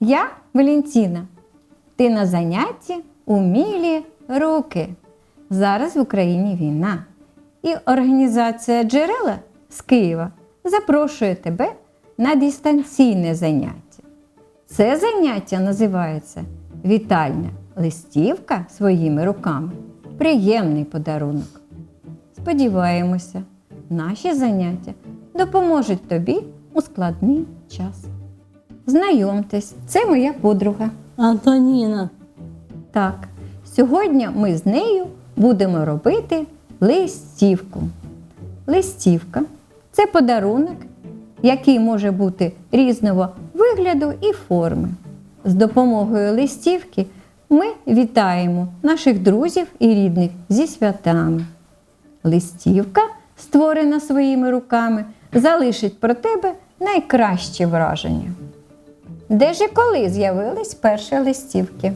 Я Валентина. Ти на занятті умілі руки. Зараз в Україні війна. І організація джерела з Києва запрошує тебе на дистанційне заняття. Це заняття називається Вітальня листівка своїми руками. Приємний подарунок. Сподіваємося, наші заняття допоможуть тобі у складний час. Знайомтесь, це моя подруга. Антоніна. Так, сьогодні ми з нею будемо робити листівку. Листівка це подарунок, який може бути різного вигляду і форми. З допомогою листівки ми вітаємо наших друзів і рідних зі святами. Листівка, створена своїми руками, залишить про тебе найкраще враження. Де ж і коли з'явились перші листівки?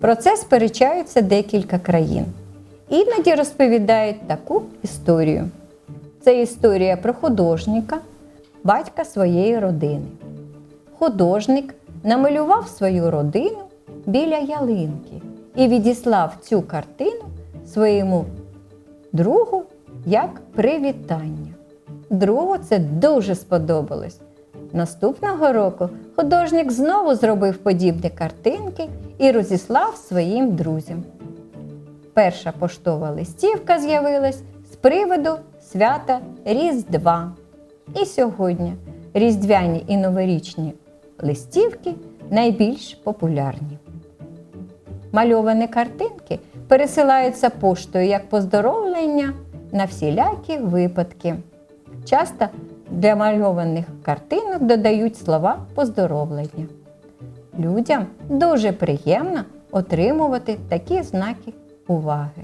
Про це сперечаються декілька країн. Іноді розповідають таку історію. Це історія про художника, батька своєї родини. Художник намалював свою родину біля ялинки і відіслав цю картину своєму другу як привітання. Другу це дуже сподобалось. Наступного року художник знову зробив подібні картинки і розіслав своїм друзям. Перша поштова листівка з'явилась з приводу свята Різдва. І сьогодні різдвяні і новорічні листівки найбільш популярні. Мальовані картинки пересилаються поштою як поздоровлення на всілякі випадки. Часто для мальованих картинок додають слова поздоровлення. Людям дуже приємно отримувати такі знаки уваги.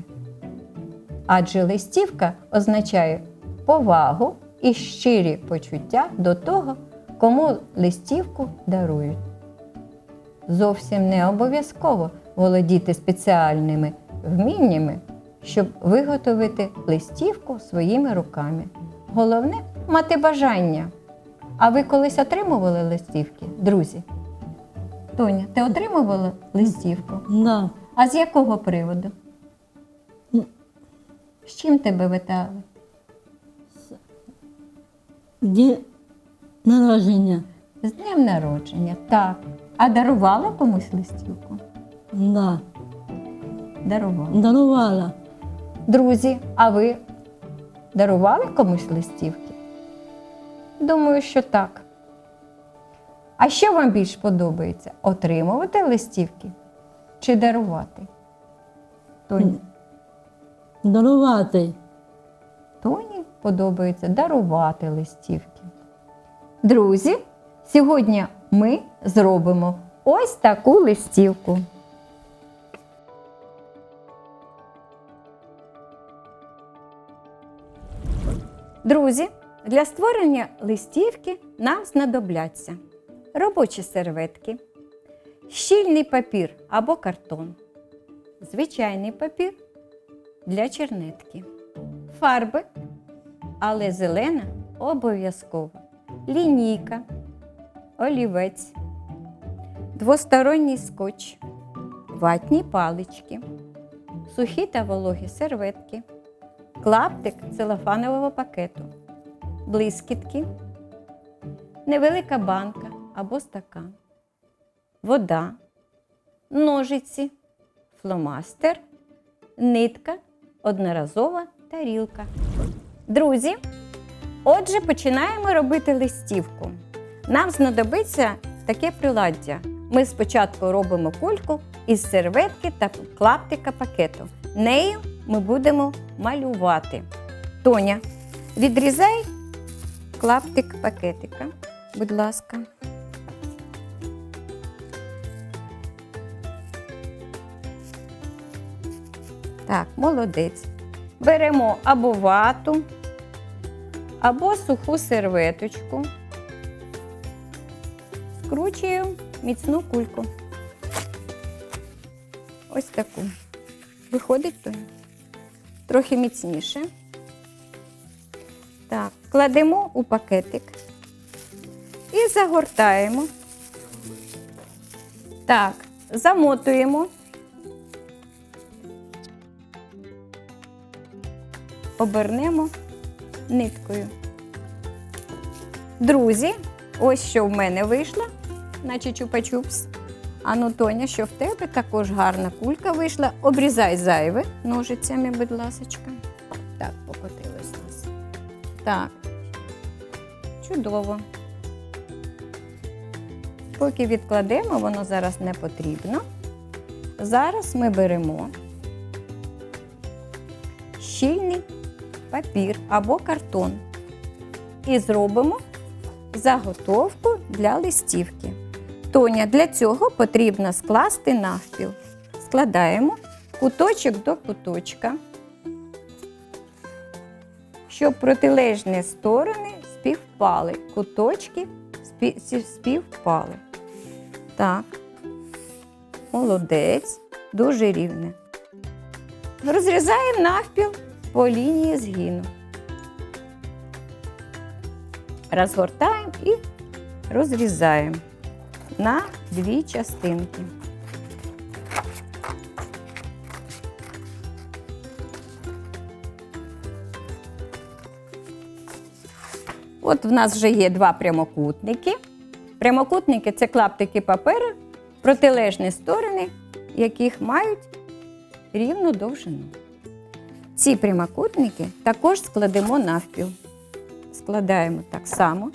Адже листівка означає повагу і щирі почуття до того, кому листівку дарують. Зовсім не обов'язково володіти спеціальними вміннями, щоб виготовити листівку своїми руками. Головне мати бажання. А ви колись отримували листівки, друзі? Тоня, ти отримувала листівку? Да. А з якого приводу? З чим тебе витали? День народження. З днем народження, так. А дарувала комусь листівку? Да. Дарувала. Дарувала. Друзі, а ви дарували комусь листівки? Думаю, що так. А що вам більш подобається? Отримувати листівки чи дарувати? Тоні, Дарувати. Тоні подобається дарувати листівки. Друзі, сьогодні ми зробимо ось таку листівку. Друзі, для створення листівки нам знадобляться робочі серветки, щільний папір або картон, звичайний папір для чернетки, фарби, але зелена обов'язково, лінійка, олівець, двосторонній скотч, ватні палички, сухі та вологі серветки, клаптик целофанового пакету, блискітки, невелика банка або стакан, вода, ножиці, фломастер, нитка, одноразова тарілка. Друзі, отже, починаємо робити листівку. Нам знадобиться таке приладдя. Ми спочатку робимо кульку із серветки та клаптика пакету. Нею ми будемо малювати. Тоня, відрізай клаптик пакетика, будь ласка. Так, молодець. Беремо або вату, або суху серветочку. Скручуємо міцну кульку. Ось таку. Виходить Тоня? Трохи міцніше. Так, кладемо у пакетик і загортаємо Так, замотуємо. Обернемо ниткою. Друзі, ось що в мене вийшло, наче чупа-чупс. Ану, Тоня, що в тебе також гарна кулька вийшла. Обрізай зайве ножицями, будь ласочка. Так, покотилось нас. Так. Чудово. Поки відкладемо, воно зараз не потрібно. Зараз ми беремо щільний папір або картон і зробимо заготовку для листівки. Тоня, для цього потрібно скласти навпіл. Складаємо куточок до куточка, щоб протилежні сторони співпали. Куточки співпали. Так, молодець, дуже рівне. Розрізаємо навпіл по лінії згину. Розгортаємо і розрізаємо на дві частинки. От в нас вже є два прямокутники. Прямокутники це клаптики паперу, протилежні сторони, яких мають рівну довжину. Ці прямокутники також складемо навпіл. Складаємо так само.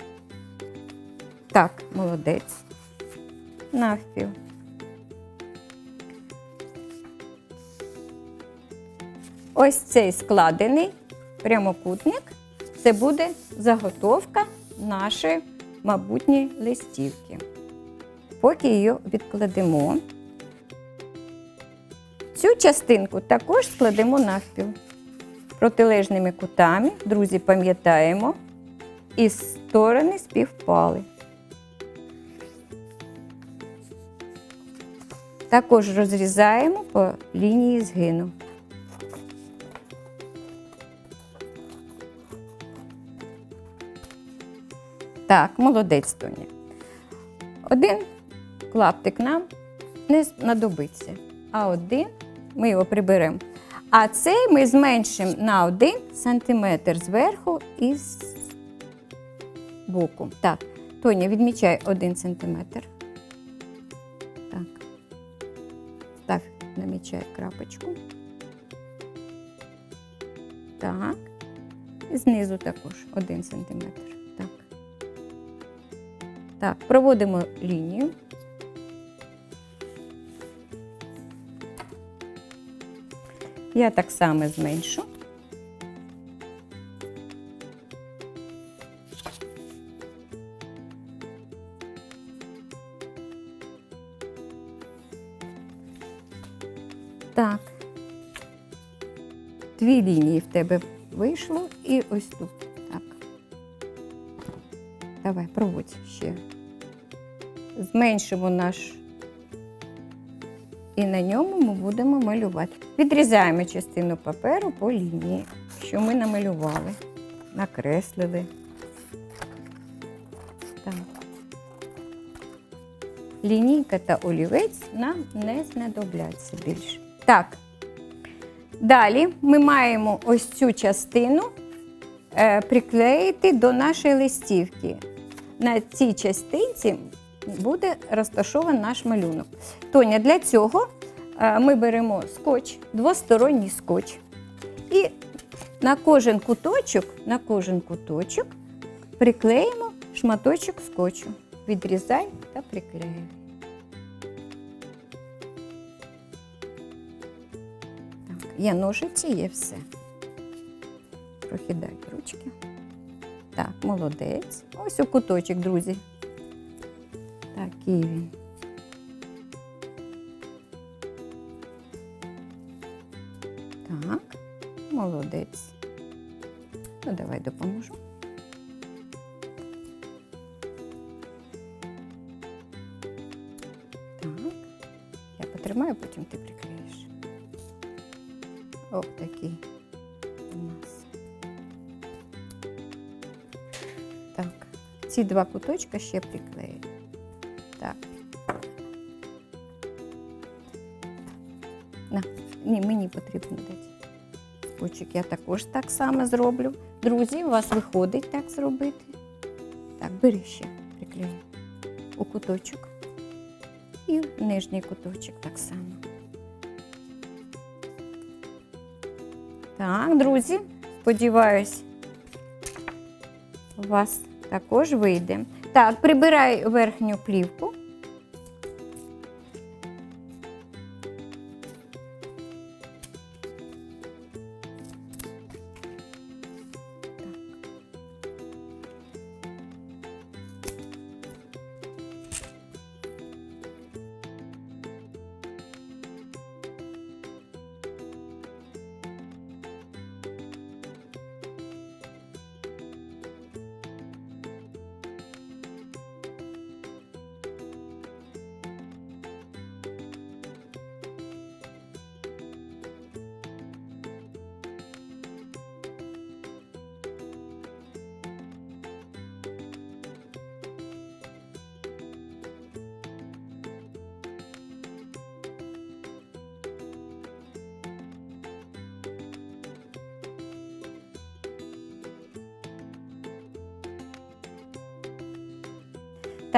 Так, молодець. Навпіл. Ось цей складений прямокутник це буде заготовка нашої майбутньої листівки. Поки її відкладемо. Цю частинку також складемо навпіл. Протилежними кутами, друзі, пам'ятаємо, і сторони співпали. Також розрізаємо по лінії згину. Так, молодець Тоня. Один клаптик нам не знадобиться, а один ми його приберемо. А цей ми зменшимо на 1 см зверху і з боку. Так, Тоня, відмічай 1 см. Так. Став, намічай крапочку. Так. І знизу також 1 см. Так. Проводимо лінію. Я так само зменшу. Так. Дві лінії в тебе вийшло і ось тут. Давай, проводь ще. Зменшимо наш. І на ньому ми будемо малювати. Відрізаємо частину паперу по лінії, що ми намалювали, накреслили. Так. Лінійка та олівець нам не знадобляться більше. Так. Далі ми маємо ось цю частину е, приклеїти до нашої листівки. На цій частинці буде розташований наш малюнок. Тоня, для цього е, ми беремо скотч, двосторонній скотч. І на кожен куточок, на кожен куточок приклеїмо шматочок скотчу. Відрізай та приклеюй. Так, є ножиці, є все. Трохи ручки. Так, молодець. Ось у куточок, друзі. Такий він. Так, молодець. Ну, давай допоможу. Так. Я потримаю, потім ти приклеїш. Ось такий ці два куточка ще приклею. Так. На, ні, мені потрібно дати. Скотчик я також так само зроблю. Друзі, у вас виходить так зробити. Так, бери ще, приклею у куточок. І в нижній куточок так само. Так, друзі, сподіваюсь, у вас також вийде. Так, прибирай верхню плівку.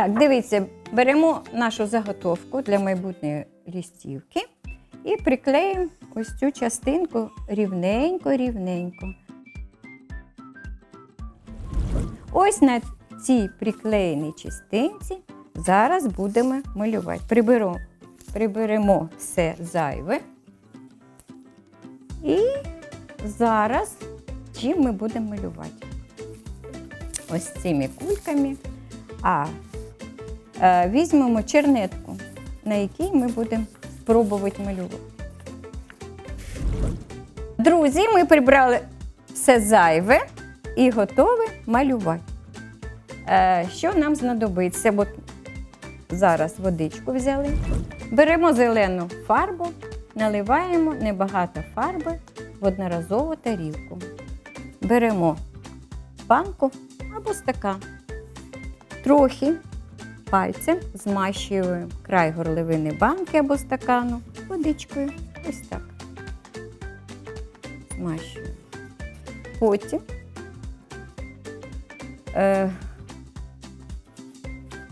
Так, дивіться, беремо нашу заготовку для майбутньої лістівки і приклеїмо ось цю частинку рівненько-рівненько. Ось на цій приклеєній частинці зараз будемо малювати. Приберу, приберемо все зайве. І зараз чим ми будемо малювати? Ось цими кульками. А візьмемо чернетку, на якій ми будемо спробувати малювати. Друзі, ми прибрали все зайве і готові малювати. Е, що нам знадобиться? От зараз водичку взяли. Беремо зелену фарбу, наливаємо небагато фарби в одноразову тарілку. Беремо банку або стакан. Трохи пальцем змащуємо край горловини банки або стакану водичкою. Ось так. Змащуємо. Потім е,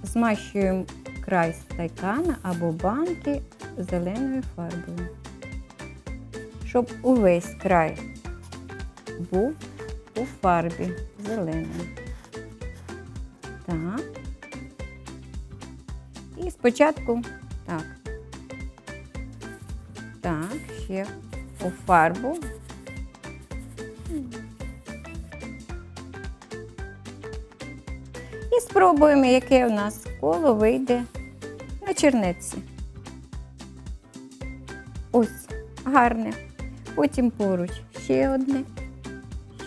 змащуємо край стакана або банки зеленою фарбою, щоб увесь край був у фарбі зеленої. Так. Спочатку так. Так, ще у фарбу. І спробуємо, яке у нас коло вийде на чернеці. Ось, гарне. Потім поруч ще одне,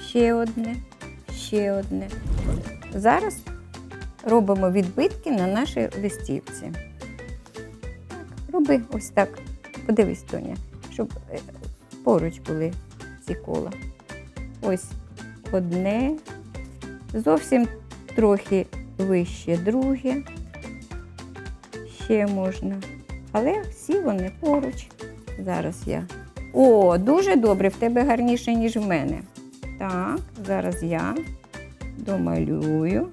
ще одне, ще одне. Зараз робимо відбитки на нашій листівці. Роби ось так. Подивись, Тоня, щоб е, поруч були ці кола. Ось одне, зовсім трохи вище друге. Ще можна. Але всі вони поруч. Зараз я. О, дуже добре, в тебе гарніше, ніж в мене. Так, зараз я домалюю.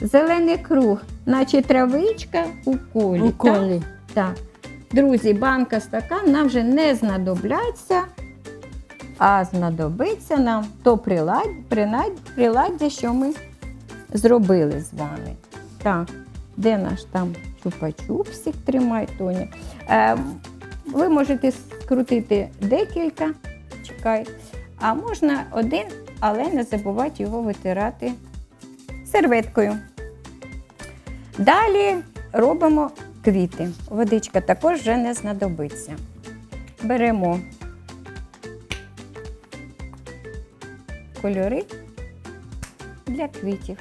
Зелений круг, наче травичка у колі. У колі. Так. Друзі, банка стакан нам вже не знадобляться, а знадобиться нам то приладдя, принад- приладдя, що ми зробили з вами. Так, де наш там чупа-чупсик тримай, Тоня. Е, ви можете скрутити декілька, чекай, а можна один, але не забувайте його витирати серветкою. Далі робимо квіти. Водичка також вже не знадобиться. Беремо кольори для квітів.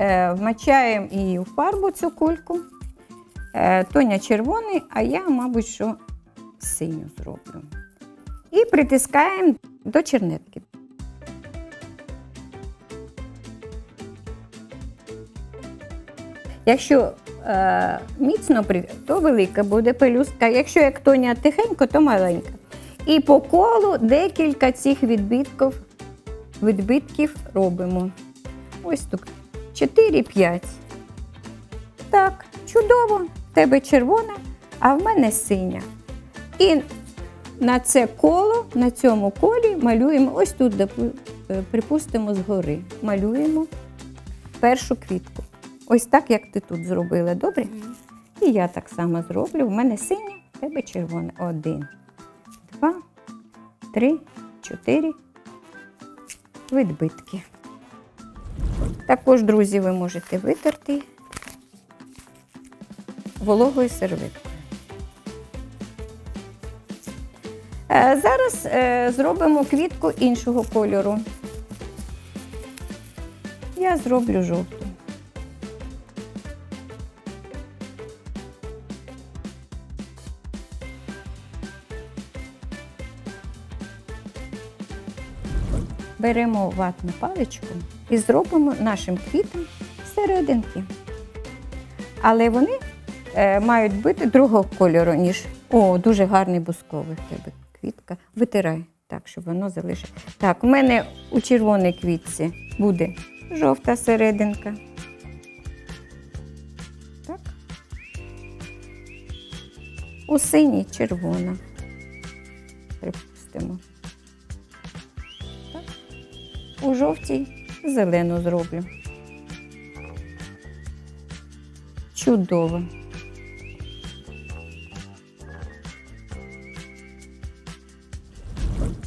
Е, Вмачаємо її у фарбу цю кульку. Е, Тоня червоний, а я, мабуть, що синю зроблю. І притискаємо до чернетки. Якщо е, міцно, то велика буде пелюстка, якщо як тоня тихенько, то маленька. І по колу декілька цих відбитків відбитків робимо. Ось тут 4-5. Так, чудово, в тебе червона, а в мене синя. І на це коло, на цьому колі малюємо, ось тут, допу- е, припустимо, згори. Малюємо першу квітку. Ось так, як ти тут зробила, добре? І я так само зроблю. В мене синя, в тебе червона. Один, два, три, чотири. Відбитки. Також, друзі, ви можете витерти вологою серветкою. Зараз е, зробимо квітку іншого кольору. Я зроблю жовту. Беремо ватну паличку і зробимо нашим квітам серединки. Але вони е, мають бути другого кольору, ніж. О, дуже гарний бусковий в квітка. Витирай так, щоб воно залишилося. Так, у мене у червоній квітці буде жовта серединка. Так. У синій червона. Припустимо. Так. У жовтій зелену зроблю. Чудово.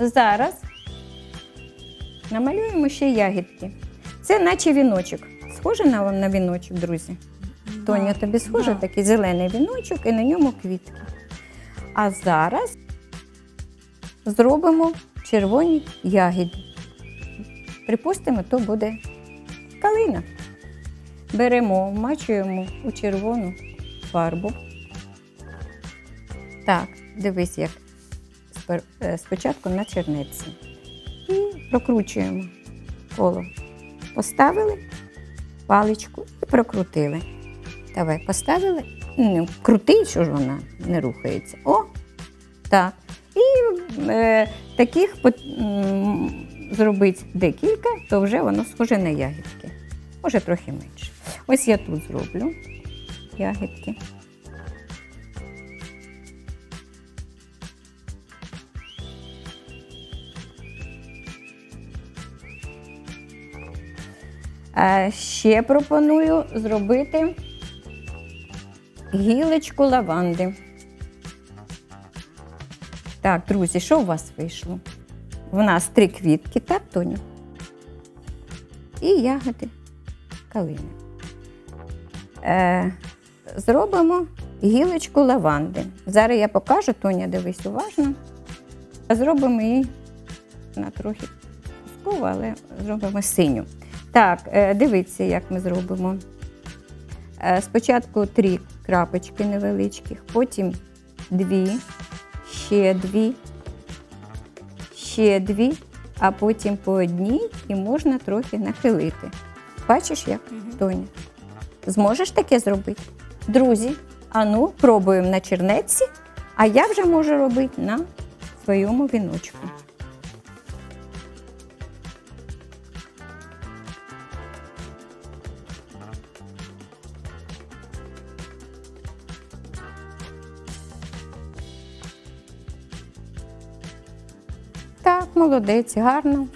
Зараз намалюємо ще ягідки. Це наче віночок. Схоже на, на віночок, друзі? Тоня, тобі схоже да. такий зелений віночок і на ньому квітки. А зараз зробимо червоні ягіди. Припустимо, то буде калина. Беремо, вмачуємо у червону фарбу. Так, дивись, як спочатку на чернеці. І прокручуємо коло. Поставили паличку і прокрутили. Давай, поставили. Ну, крути, що ж вона не рухається. О, так. І е, таких зробити декілька, то вже воно схоже на ягідки. Може, трохи менше. Ось я тут зроблю ягідки. Ще пропоную зробити гілочку лаванди. Так, друзі, що у вас вийшло? У нас три квітки, так, Тоню? І ягоди калини. Е, зробимо гілочку лаванди. Зараз я покажу, Тоня, дивись уважно. Зробимо її на трохи пускову, але зробимо синю. Так, е, дивіться, як ми зробимо. Е, Спочатку три крапочки невеличких, потім дві, ще дві, ще дві, а потім по одній і можна трохи нахилити. Бачиш, як, Тоня? Зможеш таке зробити? Друзі, ану, пробуємо на чернеці, а я вже можу робити на своєму віночку. Молодець, гарно.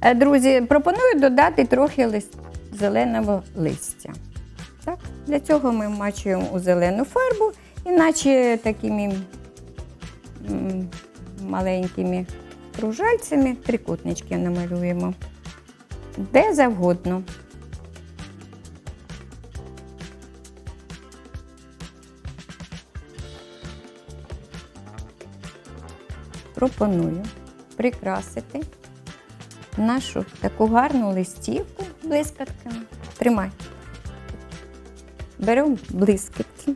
Е, Друзі, пропоную додати трохи лист, зеленого листя. Так? Для цього ми вмачуємо у зелену фарбу, іначе такими маленькими кружальцями трикутнички намалюємо. Де завгодно. Пропоную прикрасити нашу таку гарну листівку блискітками. Тримай. Беремо блискітки.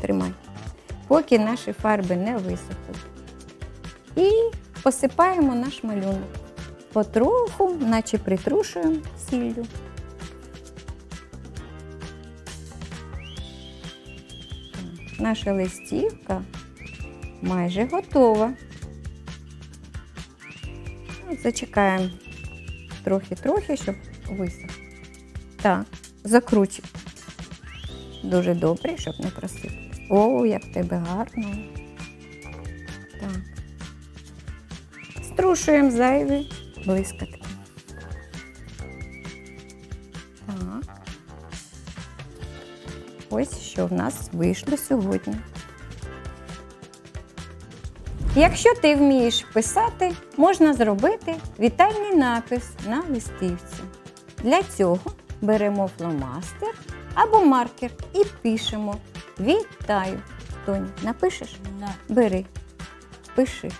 Тримай. Поки наші фарби не висохнуть. І посипаємо наш малюнок. Потроху, наче притрушуємо сіллю. Наша листівка майже готова. Зачекаємо трохи-трохи, щоб висох. Так, закручуй. Дуже добре, щоб не просипалось. О, як тебе гарно. Так. Струшуємо зайві блискотки. Так. Ось що в нас вийшло сьогодні. Якщо ти вмієш писати, можна зробити вітальний напис на листівці. Для цього беремо фломастер або маркер і пишемо Вітаю. Тоні, напишеш? Да. Бери, пиши.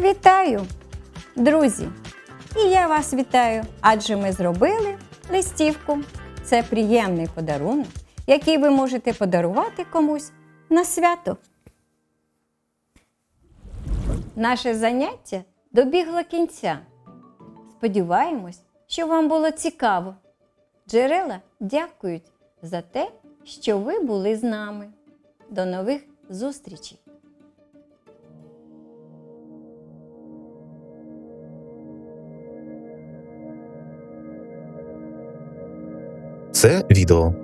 Вітаю, друзі! І я вас вітаю, адже ми зробили листівку. Це приємний подарунок, який ви можете подарувати комусь на свято. Наше заняття добігло кінця. Сподіваємось, що вам було цікаво. Джерела дякують за те, що ви були з нами. До нових зустрічей! Це відео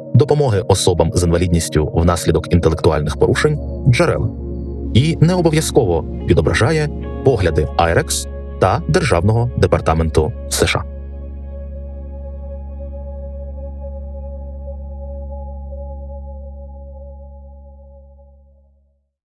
допомоги особам з інвалідністю внаслідок інтелектуальних порушень джерела і не обов'язково відображає погляди IREX та Державного департаменту США.